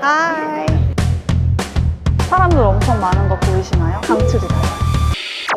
하이. 사람들 엄청 많은 거 보이시나요? 강추드려요.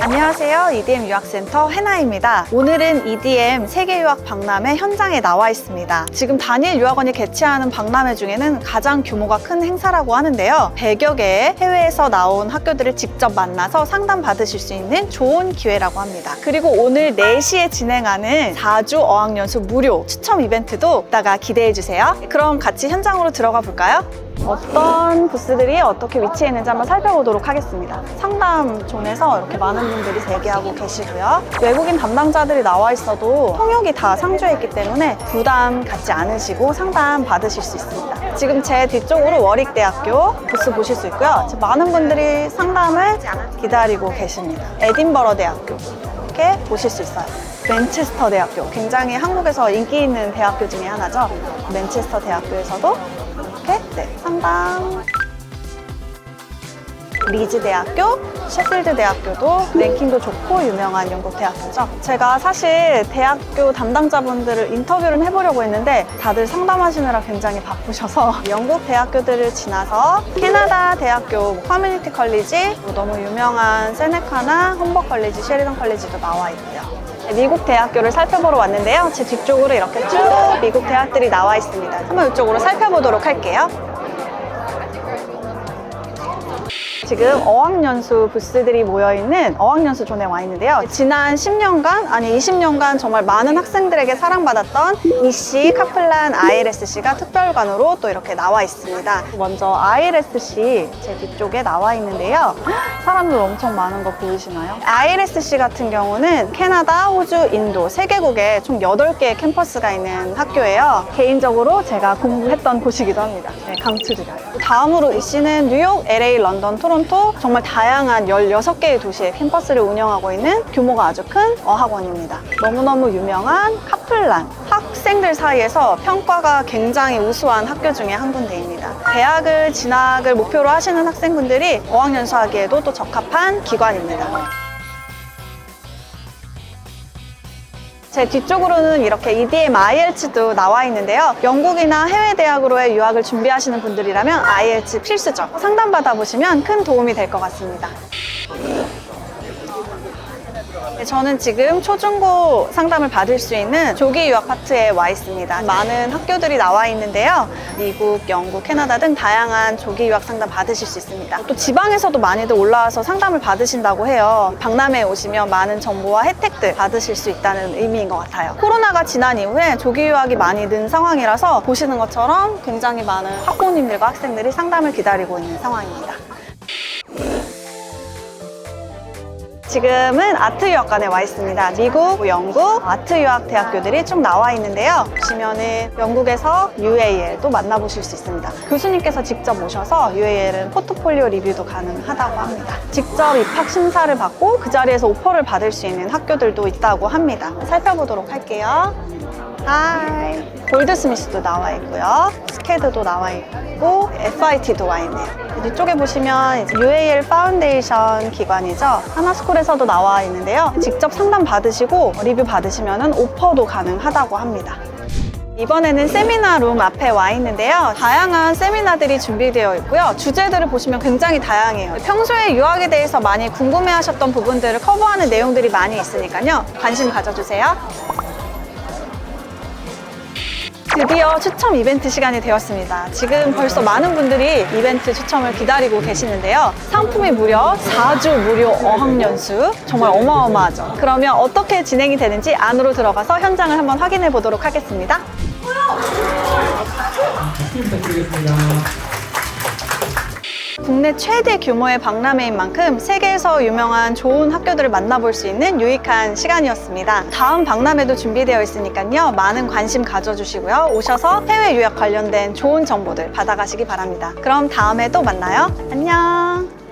안녕하세요. EDM 유학센터 해나입니다. 오늘은 EDM 세계 유학 박람회 현장에 나와 있습니다. 지금 단일 유학원이 개최하는 박람회 중에는 가장 규모가 큰 행사라고 하는데요. 100여 개의 해외에서 나온 학교들을 직접 만나서 상담 받으실 수 있는 좋은 기회라고 합니다. 그리고 오늘 4시에 진행하는 4주 어학연수 무료 추첨 이벤트도 이따가 기대해 주세요. 그럼 같이 현장으로 들어가 볼까요? 어떤 부스들이 어떻게 위치해 있는지 한번 살펴보도록 하겠습니다. 상담 존에서 이렇게 많은 분들이 대기하고 계시고요. 외국인 담당자들이 나와 있어도 통역이 다 상주해 있기 때문에 부담 갖지 않으시고 상담 받으실 수 있습니다. 지금 제 뒤쪽으로 워릭대학교 부스 보실 수 있고요. 많은 분들이 상담을 기다리고 계십니다. 에딘버러 대학교 이렇게 보실 수 있어요. 맨체스터 대학교 굉장히 한국에서 인기 있는 대학교 중에 하나죠. 맨체스터 대학교에서도 네, 상담 리즈 대학교, 셰필드 대학교도 랭킹도 좋고 유명한 영국 대학교죠. 제가 사실 대학교 담당자분들을 인터뷰를 해보려고 했는데 다들 상담하시느라 굉장히 바쁘셔서 영국 대학교들을 지나서 캐나다 대학교 커뮤니티 컬리지, 뭐 너무 유명한 세네카나 험버 컬리지, 셰리던 컬리지도 나와 있고요. 미국 대학교를 살펴보러 왔는데요. 제 뒤쪽으로 이렇게 쭉 미국 대학들이 나와 있습니다. 한번 이쪽으로 살펴보도록 할게요. 지금 어학연수 부스들이 모여있는 어학연수 존에 와 있는데요. 지난 10년간, 아니 20년간 정말 많은 학생들에게 사랑받았던 이씨, 카플란, ILSC가 특별관으로 또 이렇게 나와 있습니다. 먼저 ILSC 제 뒤쪽에 나와 있는데요. 사람들 엄청 많은 거 보이시나요? ILSC 같은 경우는 캐나다, 호주, 인도 세 개국에 총 8개의 캠퍼스가 있는 학교예요. 개인적으로 제가 공부했던 곳이기도 합니다. 네, 강추드려요. 다음으로 이씨는 뉴욕, LA, 런던, 토론토 정말 다양한 16개의 도시에 캠퍼스를 운영하고 있는 규모가 아주 큰 어학원입니다. 너무너무 유명한 카플란. 학생들 사이에서 평가가 굉장히 우수한 학교 중에 한 군데입니다. 대학을 진학을 목표로 하시는 학생분들이 어학연수하기에도 또 적합한 기관입니다. 제 뒤쪽으로는 이렇게 EDM IELTS도 나와 있는데요. 영국이나 해외 대학으로의 유학을 준비하시는 분들이라면 IELTS 필수죠. 상담받아 보시면 큰 도움이 될 것 같습니다. 네, 저는 지금 초중고 상담을 받을 수 있는 조기 유학 파트에 와 있습니다. 많은 학교들이 나와 있는데요. 미국, 영국, 캐나다 등 다양한 조기 유학 상담 받으실 수 있습니다. 또 지방에서도 많이들 올라와서 상담을 받으신다고 해요. 박람회에 오시면 많은 정보와 혜택들 받으실 수 있다는 의미인 것 같아요. 코로나가 지난 이후에 조기 유학이 많이 는 상황이라서 보시는 것처럼 굉장히 많은 학부모님들과 학생들이 상담을 기다리고 있는 상황입니다. 지금은 아트유학관에 와 있습니다. 미국, 영국 아트유학 대학교들이 쭉 나와 있는데요. 보시면은 영국에서 UAL도 만나보실 수 있습니다. 교수님께서 직접 오셔서 UAL은 포트폴리오 리뷰도 가능하다고 합니다. 직접 입학 심사를 받고 그 자리에서 오퍼를 받을 수 있는 학교들도 있다고 합니다. 살펴보도록 할게요. 하이. 골드스미스도 나와 있고요. 스케드도 나와 있고 FIT도 와 있네요. 뒤쪽에 보시면 UAL 파운데이션 기관이죠. 하나스쿨에서도 나와 있는데요. 직접 상담 받으시고 리뷰 받으시면 오퍼도 가능하다고 합니다. 이번에는 세미나 룸 앞에 와 있는데요. 다양한 세미나들이 준비되어 있고요. 주제들을 보시면 굉장히 다양해요. 평소에 유학에 대해서 많이 궁금해 하셨던 부분들을 커버하는 내용들이 많이 있으니까요. 관심 가져주세요. 드디어 추첨 이벤트 시간이 되었습니다. 지금 벌써 많은 분들이 이벤트 추첨을 기다리고 계시는데요. 상품이 무려 4주 무료 어학연수. 정말 어마어마하죠. 그러면 어떻게 진행이 되는지 안으로 들어가서 현장을 한번 확인해 보도록 하겠습니다. 부탁드리겠습니다. 국내 최대 규모의 박람회인 만큼 세계에서 유명한 좋은 학교들을 만나볼 수 있는 유익한 시간이었습니다. 다음 박람회도 준비되어 있으니까요. 많은 관심 가져주시고요. 오셔서 해외 유학 관련된 좋은 정보들 받아가시기 바랍니다. 그럼 다음에 또 만나요. 안녕.